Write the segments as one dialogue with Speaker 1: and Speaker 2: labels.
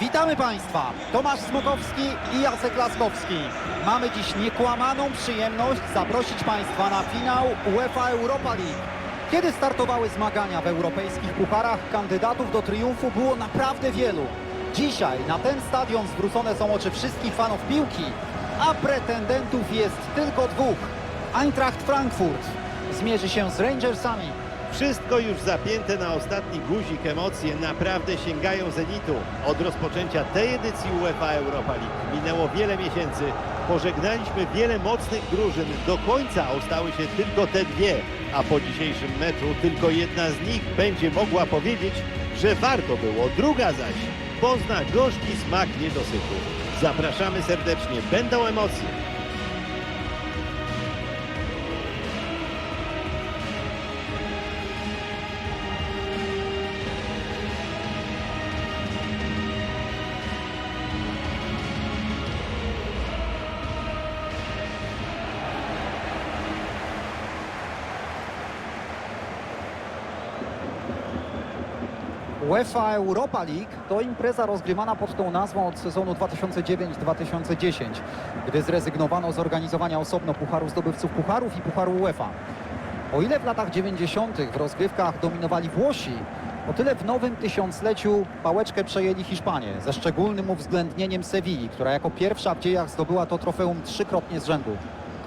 Speaker 1: Witamy Państwa, Tomasz Smokowski i Jacek Laskowski. Mamy dziś niekłamaną przyjemność zaprosić Państwa na finał UEFA Europa League. Kiedy startowały zmagania w europejskich pucharach, kandydatów do triumfu było naprawdę wielu. Dzisiaj na ten stadion zwrócone są oczy wszystkich fanów piłki, a pretendentów jest tylko dwóch. Eintracht Frankfurt zmierzy się z Rangersami.
Speaker 2: Wszystko już zapięte na ostatni guzik, emocje naprawdę sięgają zenitu. Od rozpoczęcia tej edycji UEFA Europa League minęło wiele miesięcy. Pożegnaliśmy wiele mocnych drużyn. Do końca ostały się tylko te dwie, a po dzisiejszym meczu tylko jedna z nich będzie mogła powiedzieć, że warto było. Druga zaś pozna gorzki smak niedosytu. Zapraszamy serdecznie, będą emocje.
Speaker 1: UEFA Europa League to impreza rozgrywana pod tą nazwą od sezonu 2009-2010, gdy zrezygnowano z organizowania osobno Pucharu Zdobywców Pucharów i Pucharu UEFA. O ile w latach 90. w rozgrywkach dominowali Włosi, o tyle w nowym tysiącleciu pałeczkę przejęli Hiszpanie, ze szczególnym uwzględnieniem Sewilli, która jako pierwsza w dziejach zdobyła to trofeum trzykrotnie z rzędu.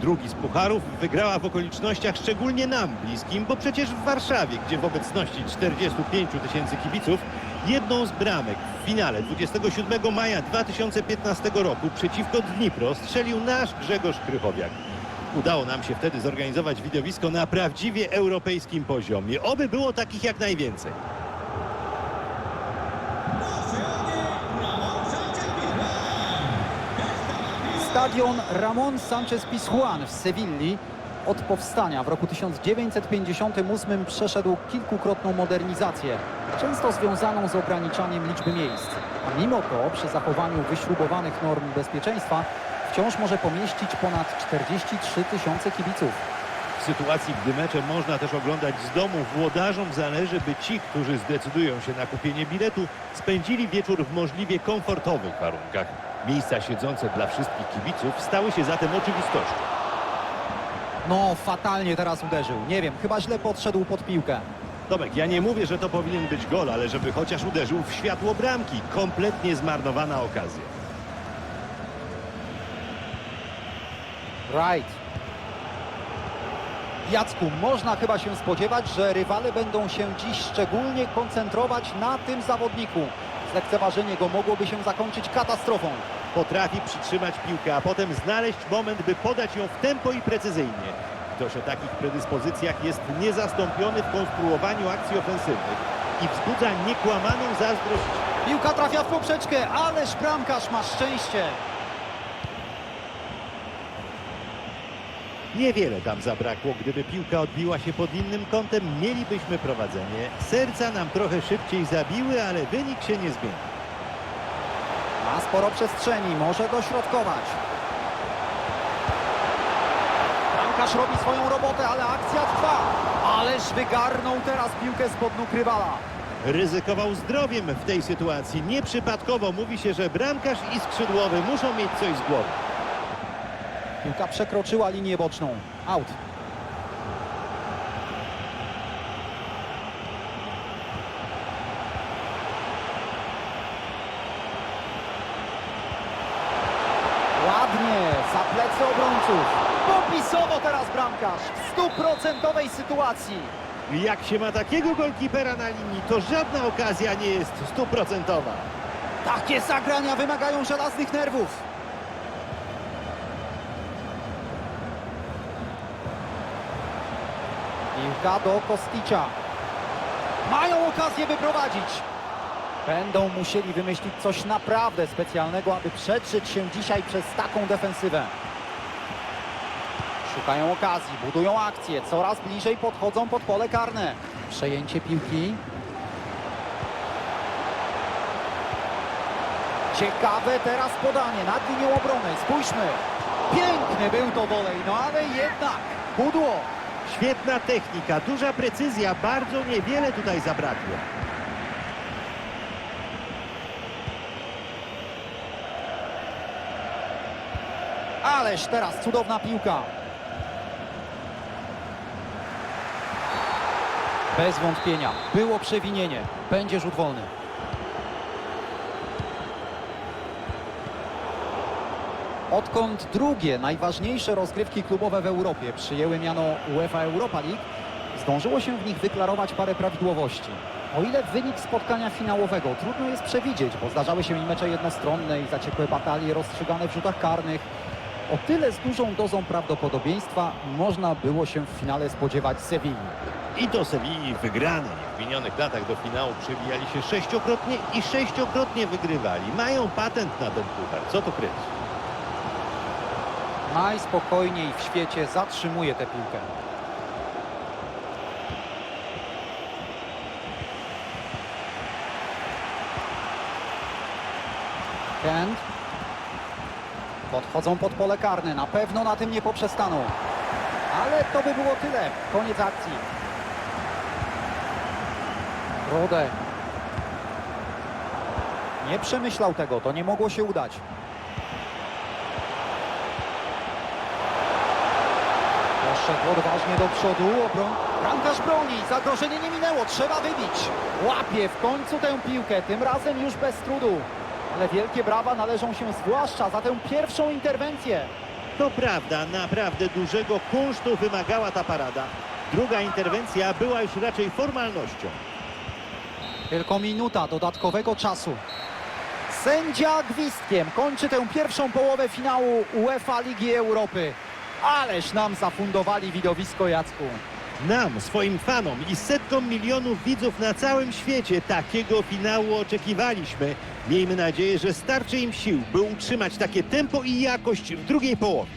Speaker 2: Drugi z pucharów wygrała w okolicznościach szczególnie nam bliskim, bo przecież w Warszawie, gdzie w obecności 45 tysięcy kibiców, jedną z bramek w finale 27 maja 2015 roku przeciwko Dnipro strzelił nasz Grzegorz Krychowiak. Udało nam się wtedy zorganizować widowisko na prawdziwie europejskim poziomie. Oby było takich jak najwięcej.
Speaker 1: Stadion Ramon Sánchez Pizjuan w Sewilli od powstania w roku 1958 przeszedł kilkukrotną modernizację, często związaną z ograniczaniem liczby miejsc. A mimo to przy zachowaniu wyśrubowanych norm bezpieczeństwa wciąż może pomieścić ponad 43 tysiące kibiców.
Speaker 2: W sytuacji, gdy mecze można też oglądać z domu, włodarzom zależy, by ci, którzy zdecydują się na kupienie biletu, spędzili wieczór w możliwie komfortowych warunkach. Miejsca siedzące dla wszystkich kibiców stały się zatem oczywistością.
Speaker 1: No, fatalnie teraz uderzył. Nie wiem, chyba źle podszedł pod piłkę.
Speaker 2: Tomek, ja nie mówię, że to powinien być gol, ale żeby chociaż uderzył w światło bramki. Kompletnie zmarnowana okazja.
Speaker 1: Right. Jacku, można chyba się spodziewać, że rywale będą się dziś szczególnie koncentrować na tym zawodniku. Zlekceważenie go mogłoby się zakończyć katastrofą.
Speaker 2: Potrafi przytrzymać piłkę, a potem znaleźć moment, by podać ją w tempo i precyzyjnie. Ktoś o takich predyspozycjach jest niezastąpiony w konstruowaniu akcji ofensywnych i wzbudza niekłamaną zazdrość
Speaker 1: Piłka trafia w poprzeczkę, ależ bramkarz ma szczęście.
Speaker 2: Niewiele tam zabrakło, gdyby piłka odbiła się pod innym kątem, mielibyśmy prowadzenie. Serca nam trochę szybciej zabiły, ale wynik się nie zmienił.
Speaker 1: Ma sporo przestrzeni, może dośrodkować. Bramkarz robi swoją robotę, ale akcja trwa. Ależ wygarnął teraz piłkę spod nóg rywala.
Speaker 2: Ryzykował zdrowiem w tej sytuacji. Nieprzypadkowo mówi się, że bramkarz i skrzydłowy muszą mieć coś z głowy.
Speaker 1: Piłka przekroczyła linię boczną. Out. Ładnie, za plecy obrońców. Popisowo teraz bramkarz w stuprocentowej sytuacji.
Speaker 2: Jak się ma takiego golkipera na linii, to żadna okazja nie jest stuprocentowa.
Speaker 1: Takie zagrania wymagają żelaznych nerwów. Piłka do Kosticia. Mają okazję wyprowadzić. Będą musieli wymyślić coś naprawdę specjalnego, aby przetrzeć się dzisiaj przez taką defensywę. Szukają okazji, budują akcję, coraz bliżej podchodzą pod pole karne. Przejęcie piłki. Ciekawe teraz podanie nad linią obrony. Spójrzmy. Piękny był to wolej, no ale jednak pudło.
Speaker 2: Świetna technika, duża precyzja, bardzo niewiele tutaj zabrakło.
Speaker 1: Ależ teraz cudowna piłka. Bez wątpienia. Było przewinienie. Będzie rzut wolny. Odkąd drugie najważniejsze rozgrywki klubowe w Europie przyjęły miano UEFA Europa League, zdążyło się w nich wyklarować parę prawidłowości. O ile wynik spotkania finałowego trudno jest przewidzieć, bo zdarzały się i mecze jednostronne i zaciekłe batalie rozstrzygane w rzutach karnych, o tyle z dużą dozą prawdopodobieństwa można było się w finale spodziewać Sewilli.
Speaker 2: I do Sewilli wygranej w minionych latach do finału przebijali się sześciokrotnie i sześciokrotnie wygrywali. Mają patent na ten puchar, co tu kryć?
Speaker 1: Najspokojniej w świecie zatrzymuje tę piłkę. Kent. Podchodzą pod pole karne. Na pewno na tym nie poprzestaną. Ale to by było tyle. Koniec akcji. Rode. Nie przemyślał tego. To nie mogło się udać. Poszedł odważnie do przodu, obron... Bramkarz broni, zagrożenie nie minęło, trzeba wybić. Łapie w końcu tę piłkę, tym razem już bez trudu. Ale wielkie brawa należą się zwłaszcza za tę pierwszą interwencję.
Speaker 2: To prawda, naprawdę dużego kunsztu wymagała ta parada. Druga interwencja była już raczej formalnością.
Speaker 1: Tylko minuta dodatkowego czasu. Sędzia gwizdkiem kończy tę pierwszą połowę finału UEFA Ligi Europy. Ależ nam zafundowali widowisko Jacku.
Speaker 2: Nam, swoim fanom i setkom milionów widzów na całym świecie takiego finału oczekiwaliśmy. Miejmy nadzieję, że starczy im sił, by utrzymać takie tempo i jakość w drugiej połowie.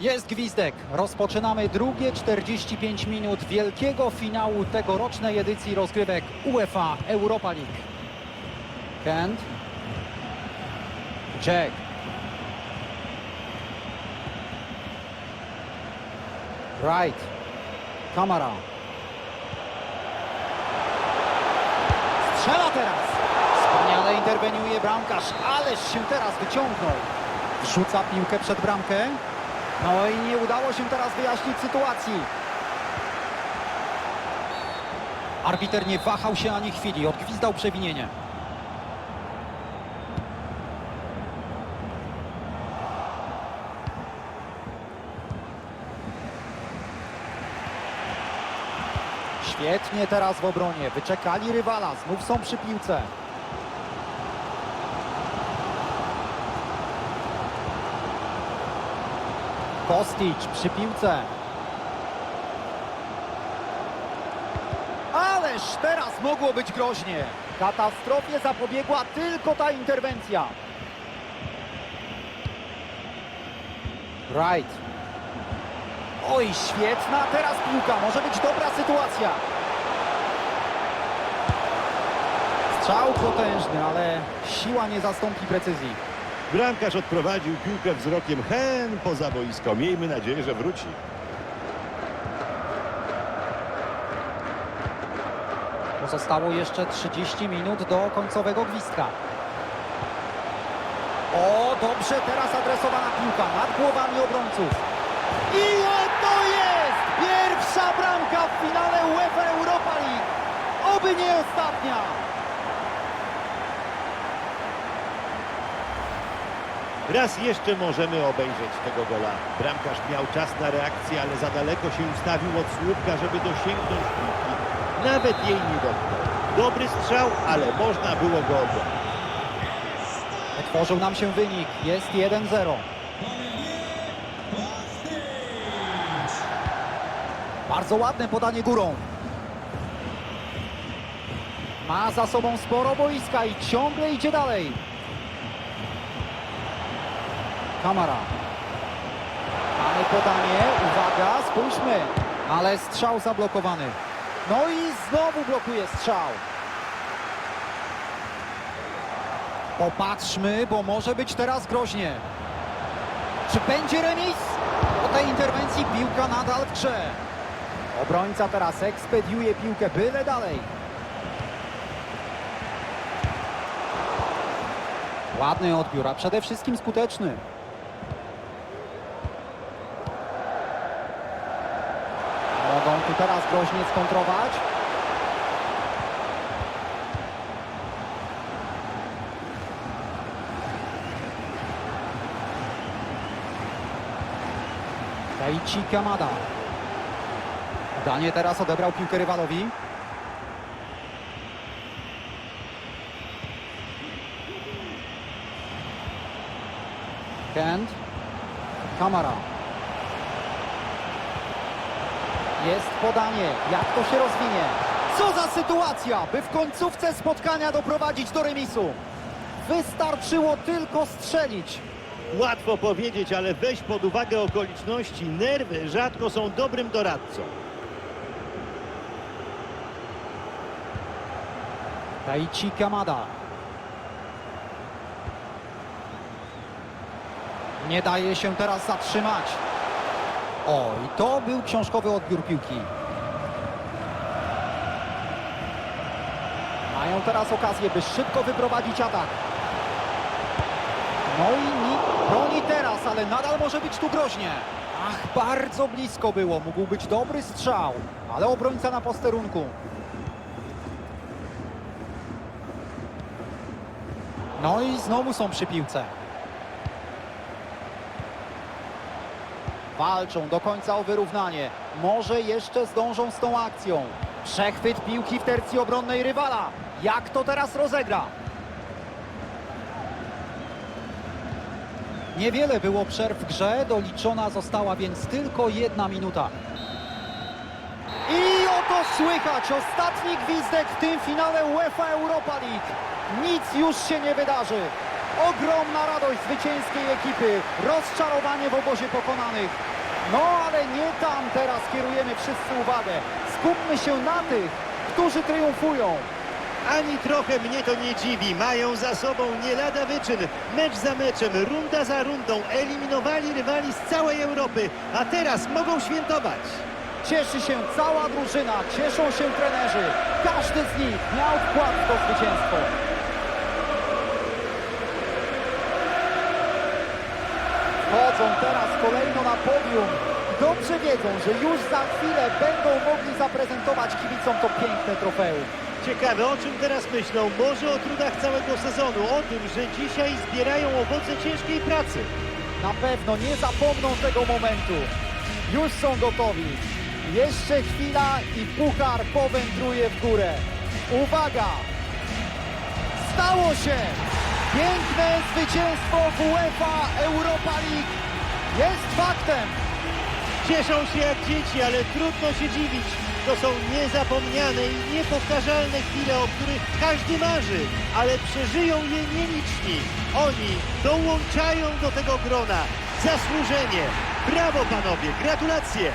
Speaker 1: Jest gwizdek. Rozpoczynamy drugie 45 minut wielkiego finału tegorocznej edycji rozgrywek UEFA Europa League. Kent. Jack. Wright. Kamara. Strzela teraz. Wspaniale interweniuje bramkarz, ależ się teraz wyciągnął. Wrzuca piłkę przed bramkę. No i nie udało się teraz wyjaśnić sytuacji. Arbiter nie wahał się ani chwili, odgwizdał przewinienie. Świetnie teraz w obronie, wyczekali rywala, znów są przy piłce. Kostić przy piłce. Ależ teraz mogło być groźnie. Katastrofie zapobiegła tylko ta interwencja. Wright. Oj, świetna teraz piłka. Może być dobra sytuacja. Strzał potężny, ale siła nie zastąpi precyzji.
Speaker 2: Bramkarz odprowadził piłkę wzrokiem hen poza boisko. Miejmy nadzieję, że wróci.
Speaker 1: Pozostało jeszcze 30 minut do końcowego gwizdka. O, dobrze teraz adresowana piłka nad głowami obrońców. I oto jest pierwsza bramka w finale UEFA Europa League. Oby nie ostatnia.
Speaker 2: Raz jeszcze możemy obejrzeć tego gola. Bramkarz miał czas na reakcję, ale za daleko się ustawił od słupka, żeby dosięgnąć piłki. Nawet jej nie dotknął. Dobry strzał, ale można było go obronić.
Speaker 1: Otworzył nam się wynik. Jest 1-0. Bardzo ładne podanie górą. Ma za sobą sporo boiska i ciągle idzie dalej. Kamara. Mamy podanie. Uwaga, spójrzmy. Ale strzał zablokowany. No i znowu blokuje strzał. Popatrzmy, bo może być teraz groźnie. Czy będzie remis? Po tej interwencji piłka nadal w grze. Obrońca teraz ekspediuje piłkę byle dalej. Ładny odbiór, a przede wszystkim skuteczny. Mogą tu teraz groźnie skontrować. Daichi Kamada. Danie teraz odebrał piłkę rywalowi. Kent. Kamara. Jest podanie. Jak to się rozwinie? Co za sytuacja, by w końcówce spotkania doprowadzić do remisu. Wystarczyło tylko strzelić.
Speaker 2: Łatwo powiedzieć, ale weź pod uwagę okoliczności. Nerwy rzadko są dobrym doradcą.
Speaker 1: Daichi Kamada. Nie daje się teraz zatrzymać. O, i to był książkowy odbiór piłki. Mają teraz okazję, by szybko wyprowadzić atak. No i nikt broni teraz, ale nadal może być tu groźnie. Ach, bardzo blisko było. Mógł być dobry strzał, ale obrońca na posterunku. No i znowu są przy piłce. Walczą do końca o wyrównanie. Może jeszcze zdążą z tą akcją. Przechwyt piłki w tercji obronnej rywala. Jak to teraz rozegra? Niewiele było przerw w grze, doliczona została więc tylko jedna minuta. I oto słychać ostatni gwizdek w tym finale UEFA Europa League. Nic już się nie wydarzy. Ogromna radość zwycięskiej ekipy, rozczarowanie w obozie pokonanych. No ale nie tam teraz kierujemy wszyscy uwagę. Skupmy się na tych, którzy triumfują.
Speaker 2: Ani trochę mnie to nie dziwi. Mają za sobą nie lada wyczyn. Mecz za meczem, runda za rundą. Eliminowali rywali z całej Europy, a teraz mogą świętować.
Speaker 1: Cieszy się cała drużyna, cieszą się trenerzy. Każdy z nich miał wkład w to zwycięstwo. Wchodzą teraz kolejno na podium. Dobrze wiedzą, że już za chwilę będą mogli zaprezentować kibicom to piękne trofeum.
Speaker 2: Ciekawe, o czym teraz myślą? Może o trudach całego sezonu, o tym, że dzisiaj zbierają owoce ciężkiej pracy.
Speaker 1: Na pewno nie zapomną tego momentu. Już są gotowi. Jeszcze chwila i puchar powędruje w górę. Uwaga! Stało się! Piękne zwycięstwo w UEFA Europa League jest faktem.
Speaker 2: Cieszą się jak dzieci, ale trudno się dziwić. To są niezapomniane i niepowtarzalne chwile, o których każdy marzy, ale przeżyją je nieliczni. Oni dołączają do tego grona. Zasłużenie. Brawo panowie, gratulacje.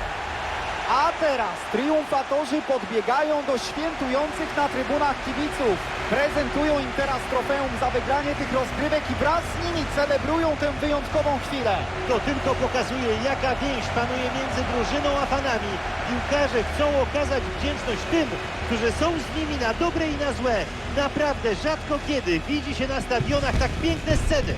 Speaker 1: A teraz triumfatorzy podbiegają do świętujących na trybunach kibiców. Prezentują im teraz trofeum za wygranie tych rozgrywek i wraz z nimi celebrują tę wyjątkową chwilę.
Speaker 2: To tylko pokazuje, jaka więź panuje między drużyną a fanami. Piłkarze chcą okazać wdzięczność tym, którzy są z nimi na dobre i na złe. Naprawdę rzadko kiedy widzi się na stadionach tak piękne sceny.